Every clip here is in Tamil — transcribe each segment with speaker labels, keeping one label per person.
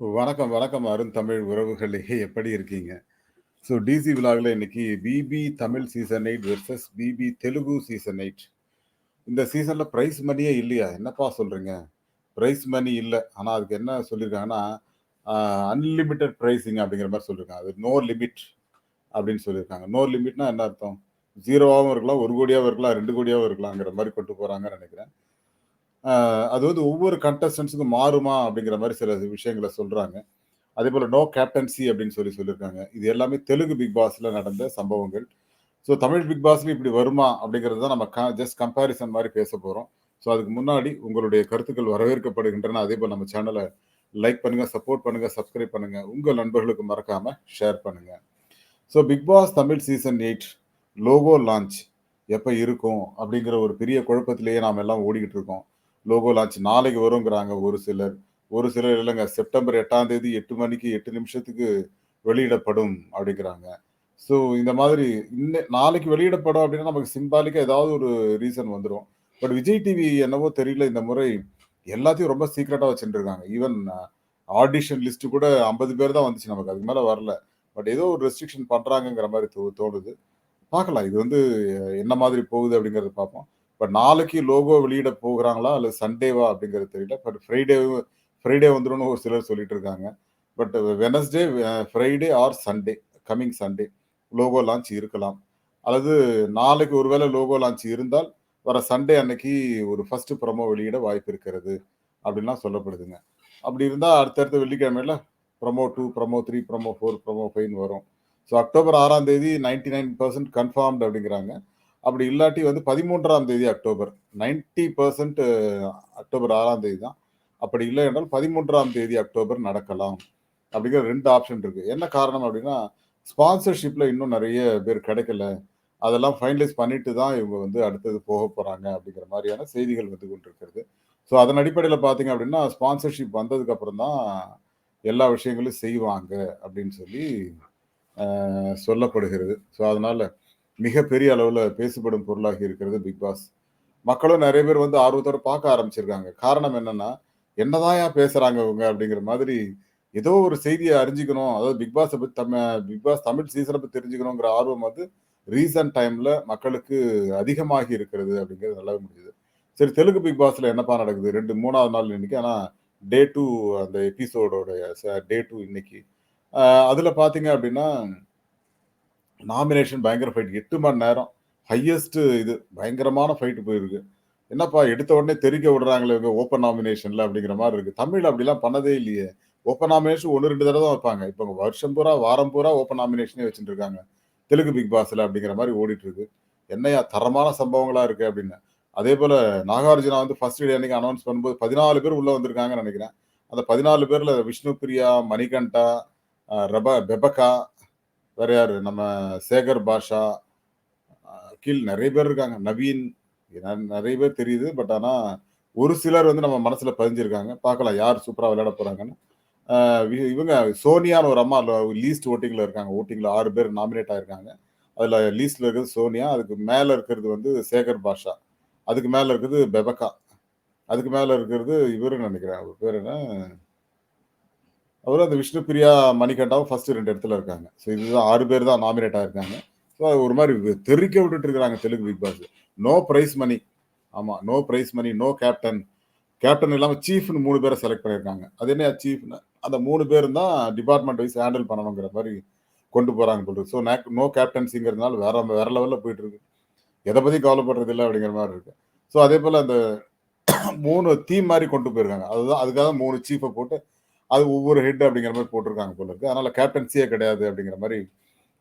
Speaker 1: வணக்கம், வணக்கம் அருந்தமிழ் உறவுகளே! எப்படி இருக்கீங்க? ஸோ டிசி விழாவில் இன்னைக்கு BB Tamil season eight versus BB Telugu season eight இந்த சீசனில் ப்ரைஸ் மனியே இல்லையா? என்னப்பா சொல்கிறீங்க ப்ரைஸ் மணி இல்லை ஆனால் அதுக்கு என்ன சொல்லியிருக்காங்கன்னா, அ அன்லிமிட்டட் அப்படிங்கிற மாதிரி சொல்லியிருக்காங்க. அது நோ லிமிட் அப்படின்னு சொல்லியிருக்காங்க. நோ லிமிட்னா என்ன அர்த்தம்? ஜீரோவாகவும் இருக்கலாம், ஒரு கோடியாகவும் இருக்கலாம், 2,00,00,000 இருக்கலாங்கிற மாதிரி கொண்டு போகிறாங்கன்னு நினைக்கிறேன் அது வந்து ஒவ்வொரு கண்டஸ்டன்ஸுக்கும் மாறுமா? அப்படிங்கிற மாதிரி சில விஷயங்கள சொல்றாங்க. அதேபோல நோ கேப்டன்சி அப்படின்னு சொல்லி சொல்லியிருக்காங்க. இது எல்லாமே தெலுங்கு பிக் பாஸ்ல நடந்த சம்பவங்கள். ஸோ தமிழ் பிக் பாஸ்ல இப்படி வருமா? அப்படிங்கிறது தான் நம்ம க ஜஸ்ட் கம்பேரிசன் மாதிரி பேச போறோம். ஸோ அதுக்கு முன்னாடி உங்களுடைய கருத்துக்கள் வரவேற்கப்படுகின்றன. அதே போல் நம்ம சேனலை லைக் பண்ணுங்க, சப்போர்ட் பண்ணுங்க, சப்ஸ்கிரைப் பண்ணுங்க. உங்கள் நண்பர்களுக்கு மறக்காம ஷேர் பண்ணுங்க. So Bigg Boss Tamil season eight logo launch எப்போ இருக்கும்? அப்படிங்கிற ஒரு பெரிய குழப்பத்திலேயே நாம் எல்லாம் ஓடிக்கிட்டு இருக்கோம். லோகோ லான்ச் நாளைக்கு வருங்கிறாங்க ஒரு சிலர். ஒரு சிலர் இல்லைங்க செப்டம்பர் எட்டாம் தேதி எட்டு மணிக்கு எட்டு நிமிஷத்துக்கு வெளியிடப்படும் அப்படிங்கிறாங்க. ஸோ இந்த மாதிரி இன்ன நாளைக்கு வெளியிடப்படும் அப்படின்னா நமக்கு சிம்பாலிக்காக ஏதாவது ஒரு ரீசன் வந்துடும் பட் விஜய் டிவி என்னவோ தெரியல இந்த முறை எல்லாத்தையும் ரொம்ப சீக்ரெட்டாக வச்சுட்டு இருக்காங்க. ஈவன் ஆடிஷன் லிஸ்ட் கூட 50 பேர் தான் வந்துச்சு நமக்கு. அதுக்கு மேலே வரல. பட் ஏதோ ஒரு ரெஸ்ட்ரிக்ஷன் பண்ணுறாங்கங்கிற மாதிரி தோ தோணுது. பார்க்கலாம். இது வந்து என்ன மாதிரி போகுது அப்படிங்கிறத பார்ப்போம். பட் நாளைக்கு லோகோ வெளியிட போகிறாங்களா அல்லது சண்டேவா? அப்படிங்கிறது தெரியல. பட் ஃப்ரைடே ஃப்ரைடே வந்துடும் ஒரு சிலர் சொல்லிட்டு இருக்காங்க. But Wednesday Friday or Sunday coming Sunday logo launch இருக்கலாம். அல்லது நாளைக்கு ஒருவேளை லோகோ லான்ச் இருந்தால், வர சண்டே அன்னைக்கு ஒரு ஃபர்ஸ்ட் ப்ரோமோ வெளியிட வாய்ப்பு இருக்கிறது. அப்படின்லாம் சொல்லப்படுதுங்க. அப்படி இருந்தால் அடுத்தடுத்த வெள்ளிக்கிழமையில promo two promo three promo four promo 5ன்னு வரும். ஸோ அக்டோபர் ஆறாம் தேதி 99% கன்ஃபர்ம்ட் அப்படிங்கிறாங்க. அப்படி இல்லாட்டி வந்து 13ஆம் தேதி அக்டோபர் 90% அக்டோபர் ஆறாம் தேதி தான். அப்படி இல்லை என்றால் 13ஆம் தேதி அக்டோபர் நடக்கலாம். அப்படிங்கிற ரெண்டு ஆப்ஷன் இருக்கு. என்ன காரணம் அப்படின்னா, ஸ்பான்சர்ஷிப்ல இன்னும் நிறைய பேர் கிடைக்கல. அதெல்லாம் ஃபைனலைஸ் பண்ணிட்டு தான் இவங்க வந்து அடுத்தது போக போறாங்க அப்படிங்கிற மாதிரியான செய்திகள் வந்து கொண்டிருக்கிறது. ஸோ அதன் அடிப்படையில் பார்த்தீங்க அப்படின்னா, ஸ்பான்சர்ஷிப் வந்ததுக்கு அப்புறம் தான் எல்லா விஷயங்களும் செய்வாங்க அப்படின்னு சொல்லி சொல்லப்படுகிறது. ஸோ அதனால மிகப்பெரிய அளவில் பேசப்படும் பொருளாகி இருக்கிறது பிக் பாஸ். மக்களும் நிறைய பேர் வந்து ஆர்வத்தோட பார்க்க ஆரம்பிச்சிருக்காங்க. காரணம் என்னன்னா, என்னதான் பேசுறாங்க இவங்க அப்படிங்கிற மாதிரி ஏதோ ஒரு செய்தியை அறிஞ்சிக்கணும் அதாவது பிக் பாஸை பற்றி தம்ம பிக் பாஸ் தமிழ் சீசனை பற்றி தெரிஞ்சுக்கணுங்கிற ஆர்வம் வந்து ரீசன்ட் டைம்ல மக்களுக்கு அதிகமாகி இருக்கிறது அப்படிங்கிறது நல்லாவே முடியுது. சரி தெலுங்கு பிக் பாஸ்ல என்னப்பா நடக்குது? 2 3வது நாள் இன்னைக்கு. ஆனால் டே டூ அந்த எபிசோடோட ச டே டூ இன்னைக்கு. அதில் பார்த்தீங்க அப்படின்னா நாமினேஷன் பயங்கர ஃபைட். எட்டு மணி நேரம். ஹையஸ்ட் இது பயங்கரமான ஃபைட்டு போயிருக்கு. என்னப்பா எடுத்த உடனே தெறிக்க விடுறாங்களே இவங்க ஓப்பன் நாமினேஷன்ல அப்படிங்கிற மாதிரி இருக்கு. தமிழ் அப்படிலாம் பண்ணதே இல்லையே. ஓப்பன் நாமினேஷன் ஒன்று ரெண்டு தடவை தான் வைப்பாங்க. இப்போ வருஷம் பூரா, வாரம் பூரா ஓப்பன் நாமினேஷனே வச்சுட்டு இருக்காங்க. தெலுங்கு பிக் பாஸ்ல அப்படிங்கிற மாதிரி ஓடிட்டு இருக்கு. என்னையா தரமான சம்பவங்களா இருக்கு அப்படின்னு. அதே போல் நாகார்ஜுனா வந்து ஃபர்ஸ்ட் டே அன்னைக்கு அனௌன்ஸ் பண்ணும்போது 14 பேர் உள்ள வந்திருக்காங்கன்னு நினைக்கிறேன் அந்த 14 பேர்ல விஷ்ணுபிரியா, மணிகண்டா, ரப ரெப வேற யார் நம்ம சேகர் பாஷா, கீழ் நிறைய பேர் இருக்காங்க. நவீன் நிறைய பேர் தெரியுது. பட் ஆனால் ஒரு சிலர் வந்து நம்ம மனசில் பதிஞ்சிருக்காங்க. பார்க்கலாம் யார் சூப்பராக விளையாட போகிறாங்கன்னு இவங்க சோனியான்னு ஒரு அம்மா லீஸ்ட் ஓட்டிங்கில் இருக்காங்க. ஓட்டிங்கில் ஆறு பேர் நாமினேட் ஆயிருக்காங்க. அதில் லீஸ்டில் இருக்கிறது சோனியா. அதுக்கு மேலே இருக்கிறது வந்து சேகர் பாஷா. அதுக்கு மேலே இருக்கிறது பெபக்கா. அதுக்கு மேலே இருக்கிறது இவருன்னு நினைக்கிறேன் அவர் பேர் என்ன? அவர் அந்த விஷ்ணுபிரியா, மணிகண்டாவும் ஃபர்ஸ்ட் ரெண்டு இடத்துல இருக்காங்க. ஸோ இதுதான் ஆறு பேர் தான் நாமினேட் ஆயிருக்காங்க. ஸோ ஒரு மாதிரி தெறிக்க விட்டுட்டு இருக்கிறாங்க Telugu Bigg Boss. No prize money ஆமாம் no prize money no captain. Captain இல்லாமல் சீஃப்னு மூணு பேரை செலக்ட் பண்ணியிருக்காங்க. அது என்ன சீஃப்னு அந்த மூணு பேரும் தான் டிபார்ட்மெண்ட் வைஸ் ஹேண்டில் பண்ணணுங்கிற மாதிரி கொண்டு போகிறாங்க போல ஸோ நேக் நோ கேப்டன்சிங்கிறதுனால வேற வேற லெவலில் போயிட்டு இருக்கு. எதை பத்தியும் கவலைப்படுறது இல்லை அப்படிங்கிற மாதிரி இருக்கு. ஸோ அதே போல் அந்த மூணு தீம் மாதிரி கொண்டு போயிருக்காங்க. அதுதான் அதுக்காக மூணு சீஃபை போட்டு அது ஒவ்வொரு ஹெட் அப்படிங்கிற மாதிரி போட்டிருக்காங்க போல இருக்கு. அதனால கேப்டன்சியே கிடையாது அப்படிங்கிற மாதிரி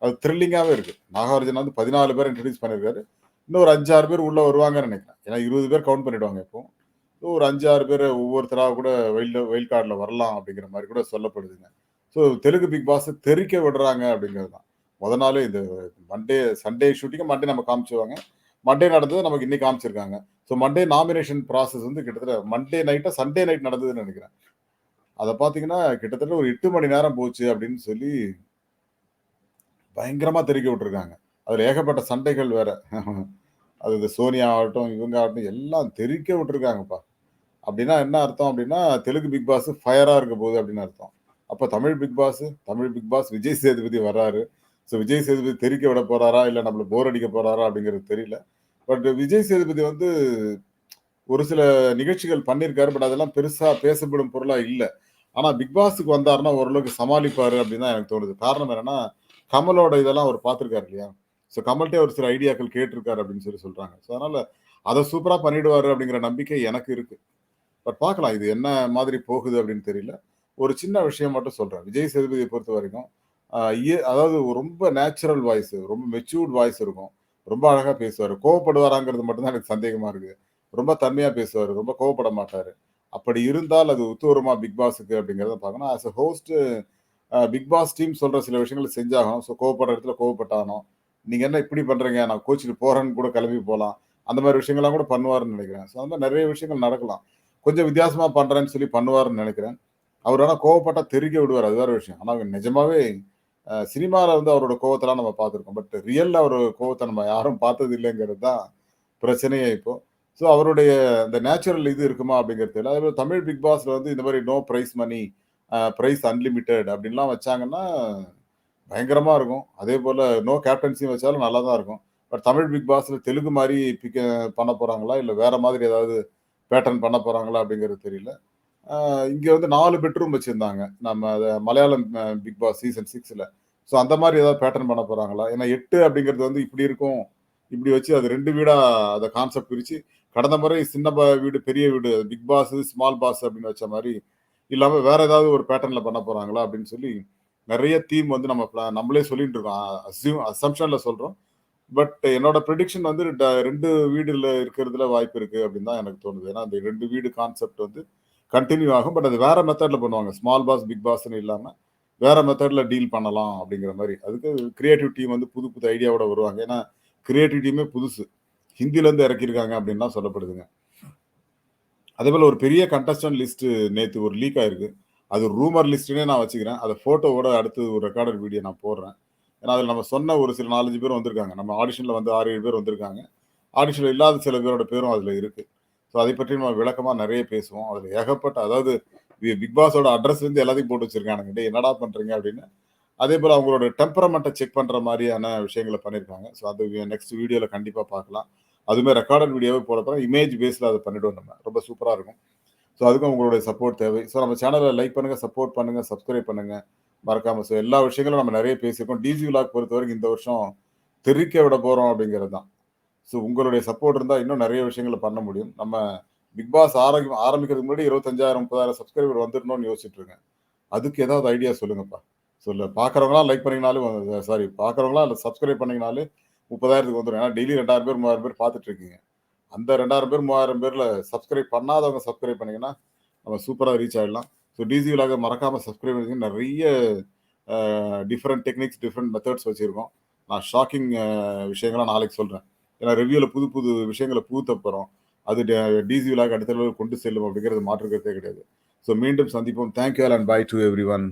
Speaker 1: அது த்ரில்லிங்காகவே இருக்கு. நாகார்ஜுனா வந்து பதினாலு பேர் இன்ட்ரடியூஸ் பண்ணியிருக்காரு. இன்னும் ஒரு 5, 6 பேர் உள்ள வருவாங்கன்னு நினைக்கிறேன் ஏன்னா 20 பேர் கவுண்ட் பண்ணிடுவாங்க இப்போ ஸோ ஒரு 5, 6 பேர் ஒவ்வொருத்தராக கூட வெயில் வெயில் கார்டில் வரலாம் அப்படிங்கிற மாதிரி கூட சொல்லப்படுதுங்க. ஸோ தெலுங்கு பிக் பாஸ் தெறிக்க விடுறாங்க அப்படிங்கிறது தான். முத நாள் இந்த மண்டே சண்டே ஷூட்டிங்க மண்டே நம்ம காமிச்சுவாங்க மண்டே நடந்தது நமக்கு இன்னைக்கு காமிச்சிருக்காங்க. ஸோ மண்டே நாமினேஷன் ப்ராசஸ் வந்து கிட்டத்தட்ட மண்டே நைட்டாக சண்டே நைட் நடந்ததுன்னு நினைக்கிறேன் அதை பார்த்தீங்கன்னா, கிட்டத்தட்ட ஒரு எட்டு மணி நேரம் போச்சு அப்படின்னு சொல்லி பயங்கரமாக தெறிக்க விட்டுருக்காங்க. அதில் ஏகப்பட்ட சண்டைகள் வேற. அது இந்த சோனியா ஆகட்டும், இவங்க ஆகட்டும் எல்லாம் தெறிக்க விட்டுருக்காங்கப்பா. அப்படின்னா என்ன அர்த்தம் அப்படின்னா, தெலுங்கு பிக் பாஸ் ஃபயராக இருக்க போகுது அப்படின்னு அர்த்தம். அப்போ Tamil Bigg Boss Tamil Bigg Boss Vijay Sethupathi வர்றாரு. ஸோ விஜய் சேதுபதி தெறிக்க விட போறாரா? இல்லை நம்மளை போர் அடிக்க போறாரா? அப்படிங்கிறது தெரியல. பட் விஜய் சேதுபதி வந்து ஒரு சில நிகழ்ச்சிகள் பண்ணியிருக்காரு. பட் அதெல்லாம் பெருசாக பேசப்படும் பொருளாக இல்லை ஆனா பிக் பாஸுக்கு வந்தாருன்னா ஓரளவுக்கு சமாளிப்பாரு அப்படின்னு தான் எனக்கு தோணுது. காரணம் என்னன்னா, கமலோட இதெல்லாம் அவர் பார்த்துருக்காரு இல்லையா? ஸோ கமல்கிட்டே ஒரு சில ஐடியாக்கள் கேட்டிருக்காரு அப்படின்னு சொல்லி சொல்றாங்க. ஸோ அதனால அதை சூப்பரா பண்ணிடுவாரு அப்படிங்கிற நம்பிக்கை எனக்கு இருக்கு. பட் பார்க்கலாம். இது என்ன மாதிரி போகுது அப்படின்னு தெரியல. ஒரு சின்ன விஷயம் மட்டும் சொல்றேன். விஜய் சேதுபதியை பொறுத்த வரைக்கும் அதாவது ரொம்ப நேச்சுரல் வாய்ஸ், ரொம்ப மெச்சூர்ட் வாய்ஸ் இருக்கும். ரொம்ப அழகா பேசுவார் கோவப்படுவாராங்கிறது மட்டும் தான் எனக்கு சந்தேகமா இருக்கு. ரொம்ப தன்மையா பேசுவார் ரொம்ப கோவப்பட மாட்டாரு. அப்படி இருந்தால் அது ஒத்து பிக் பாஸுக்கு அப்படிங்கிறத பார்க்கணும். As a host Bigg Boss team சொல்ற சில விஷயங்கள் செஞ்சாகணும். ஸோ கோவப்படுற இடத்துல கோவப்பட்டாகணும். நீங்க என்ன இப்படி பண்றீங்க? நான் கோச்சிட்டு போறேன்னு கூட கிளம்பி போகலாம் அந்த மாதிரி விஷயங்கள்லாம் கூட பண்ணுவாருன்னு நினைக்கிறேன். ஸோ அந்த மாதிரி நிறைய விஷயங்கள் நடக்கலாம். கொஞ்சம் வித்தியாசமா பண்றேன்னு சொல்லி பண்ணுவாருன்னு நினைக்கிறேன். அவர் ஆனால் கோவப்பட்டா தெறிக்க விடுவார் அது வேற விஷயம். ஆனால் நிஜமாவே சினிமாவில் வந்து அவரோட கோவத்தெல்லாம் நம்ம பார்த்துருக்கோம். பட் ரியல்ல அவர் கோவத்தை நம்ம யாரும் பார்த்தது இல்லைங்கிறது தான் பிரச்சனையே இப்போது ஸோ அவருடைய அந்த நேச்சுரல் இது இருக்குமா அப்படிங்கிறது தெரியல. அதே தமிழ் பிக் பாஸ்ல வந்து இந்த மாதிரி no prize money, prize unlimited அப்படின்லாம் வச்சாங்கன்னா, பயங்கரமாக இருக்கும். அதே போல் நோ கேப்டன்சியும் வச்சாலும் நல்லா தான் இருக்கும். பட் தமிழ் பிக் பாஸில் தெலுங்கு மாதிரி பிக்க பண்ண போகிறாங்களா இல்லை வேற மாதிரி ஏதாவது பேட்டர்ன் பண்ண போகிறாங்களா அப்படிங்கிறது தெரியல. இங்கே வந்து நாலு பெட்ரூம் வச்சுருந்தாங்க நம்ம மலையாளம் பிக் பாஸ் சீசன் சிக்ஸில் ஸோ அந்த மாதிரி ஏதாவது பேட்டர்ன் பண்ண போகிறாங்களா ஏன்னா எட்டு அப்படிங்கிறது வந்து இப்படி இருக்கும். இப்படி வச்சு அது ரெண்டு வீடாக அதை கான்செப்ட் பிரித்து கடந்த முறை சின்ன வீடு, பெரிய வீடு, பிக் பாஸ், ஸ்மால் பாஸ் அப்படின்னு வச்ச மாதிரி இல்லாமல் வேற ஏதாவது ஒரு பேட்டர்ன்ல பண்ண போறாங்களா? அப்படின்னு சொல்லி நிறைய தீம் வந்து நம்ம நம்மளே சொல்லிட்டு இருக்கோம். அசியூம் அசம்ஷன்ல சொல்றோம். பட் என்னோட ப்ரெடிக்ஷன் வந்து ட 2 வீடுல இருக்கிறதுல வாய்ப்பு இருக்கு அப்படின்னு தான் எனக்கு தோணுது. ஏன்னா அந்த ரெண்டு வீடு கான்செப்ட் வந்து கண்டினியூ ஆகும். பட் அது வேற மெத்தட்ல பண்ணுவாங்க. ஸ்மால் பாஸ், பிக் பாஸ்ன்னு இல்லாமல் வேற மெத்தட்ல டீல் பண்ணலாம் அப்படிங்கிற மாதிரி அதுக்கு கிரியேட்டிவ் டீம் வந்து புது புது ஐடியாவோட வருவாங்க. ஏன்னா கிரியேட்டிவ் டீமே புதுசு. ஹிந்திலேருந்து இறக்கியிருக்காங்க அப்படின்லாம் சொல்லப்படுதுங்க. அதேபோல ஒரு பெரிய கண்டஸ்டன்ட் லிஸ்ட்டு நேற்று ஒரு லீக் ஆயிருக்கு. அது ரூமர் லிஸ்ட்டுனே நான் வச்சுக்கிறேன். அதை ஃபோட்டோவோட அடுத்து ஒரு ரெக்கார்டட் வீடியோ நான் போடுறேன். ஏன்னா அதில் நம்ம சொன்ன ஒரு சில 4, 5 பேர் வந்திருக்காங்க. நம்ம ஆடிஷனில் வந்து 6, 7 பேர் வந்திருக்காங்க. ஆடிஷனில் இல்லாத சில பேரோட பேரும் அதில் இருக்குது ஸோ அதை பற்றி நம்ம விளக்கமாக நிறைய பேசுவோம். அதில் ஏகப்பட்ட அதாவது பிக் பாஸோட அட்ரஸ்லேருந்து எல்லாத்தையும் போட்டு வச்சுருக்காங்க என்னடா பண்ணுறீங்க அப்படின்னு. அதே போல் அவங்களோட டெம்பரமெண்ட்டை செக் பண்ணுற மாதிரியான விஷயங்கள பண்ணியிருக்காங்க. ஸோ அது நெக்ஸ்ட் வீடியோவில் கண்டிப்பாக பார்க்கலாம். அதுவுமே ரெக்கார்டட் வீடியோவே போகிறப்ப இமேஜ் பேஸில் அதை பண்ணிவிடுவோம் நம்ம. ரொம்ப சூப்பராக இருக்கும். ஸோ அதுக்கும் உங்களுடைய சப்போர்ட் தேவை. ஸோ நம்ம சேனலை லைக் பண்ணுங்க, சப்போர்ட் பண்ணுங்கள் சப்ஸ்கிரைப் பண்ணுங்க. மறக்காமல் ஸோ எல்லா விஷயங்களும் நம்ம நிறைய பேசியிருக்கோம். டிஜி விலாக் பொறுத்த வரைக்கும் இந்த வருஷம் தெரிக்க விட போகிறோம் அப்படிங்கிறது தான். ஸோ உங்களுடைய சப்போர்ட் இருந்தால் இன்னும் நிறைய விஷயங்கள பண்ண முடியும். நம்ம பிக் பாஸ் ஆரம்பி ஆரம்பிக்கிறதுக்கு முன்னாடி 25,000, 30,000 சப்ஸ்கிரைபர் வந்துடணும்னு யோசிச்சுட்டு இருக்கேன். அதுக்கு ஏதாவது ஐடியா சொல்லுங்கப்பா. சொல்ல பார்க்குறவங்களாம் லைக் பண்ணிங்கனாலும் சாரி பார்க்குறவங்களாம் இல்லை சப்ஸ்கிரைப் பண்ணிங்கனாலே 30,000க்கு வந்துரும். ஏன்னா டெய்லி 2000 பேர், 3000 பேர் பார்த்துட்டு இருக்கீங்க. அந்த 2000 பேர், மூவாயிரம் பேரில் சப்ஸ்கிரைப் பண்ணாதவங்க சப்ஸ்கிரைப் பண்ணிங்கன்னா நம்ம சூப்பராக ரீச் ஆகிடலாம் ஸோ டிசி விலாக மறக்காமல் சப்ஸ்கிரைப் பண்ணி நிறைய டிஃப்ரெண்ட் டெக்னிக்ஸ், டிஃப்ரெண்ட் மெத்தட்ஸ் வச்சுருக்கோம் நான் ஷாக்கிங் அ நாளைக்கு சொல்கிறேன் ஏன்னா ரிவ்யூவில் புது புது விஷயங்களை பூத்தப்புறம் அது டிசி விலாக அடுத்த லெவலுக்கு கொண்டு செல்லும் அப்படிங்கிறது மாற்று கிடையாது. ஸோ மீண்டும் சந்திப்போம். Thank you all and bye to everyone.